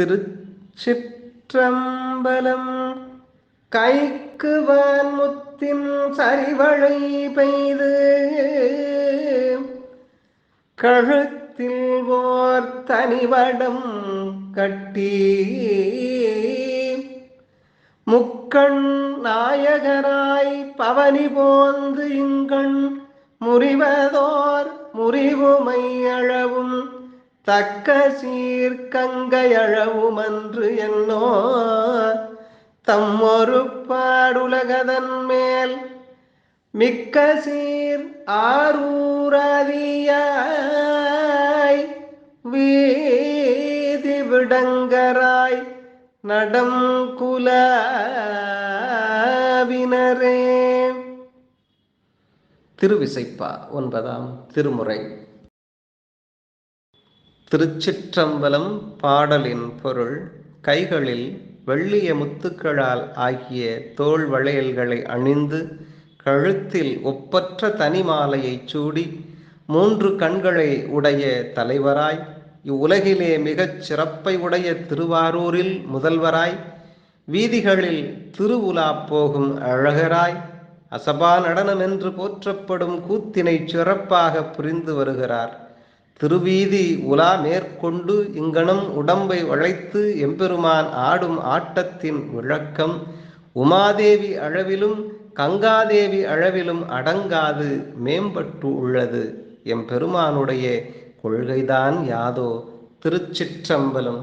திருச்சிற்றம்பலம் கைக்கு வான்முத்தின் சரிவழை பெய்து கழுத்தில் ஓர் தனிவடம் கட்டி முக்கண் நாயகராய் பவனி போந்து இங்கண் முறிவதோர் முறிவுமை அழவும் தக்க சீர்கங்கையழவுமன்று என்னோ தம் ஒரு பாடுலகதன் மேல் மிக்க சீர் ஆரூரதியாய் வீதி விடங்கராய் நடம் குலவினரே. திருவிசைப்பா ஒன்பதாம் திருமுறை. திருச்சிற்றம்பலம் பாடலின் பொருள் கைகளில் வெள்ளிய முத்துக்களால் ஆகிய தோள் வளையல்களை அணிந்து கழுத்தில் ஒப்பற்ற தனிமாலையை சூடி மூன்று கண்களை உடைய தலைவராய் இவ்வுலகிலே மிகச் சிறப்பை உடைய திருவாரூரில் முதல்வராய் வீதிகளில் திருவுலா போகும் அழகராய் அசபா நடனம் என்று போற்றப்படும் கூத்தினை சிறப்பாக புரிந்து வருகிறார். திருவீதி உலா மேற்கொண்டு இங்கனம் உடம்பை வளைத்து எம்பெருமான் ஆடும் ஆட்டத்தின் விளக்கம் உமாதேவி அளவிலும் கங்காதேவி அளவிலும் அடங்காது மேம்பட்டு உள்ளது. எம்பெருமானுடைய கொள்கைதான் யாதோ திருச்சிற்றம்பலம்.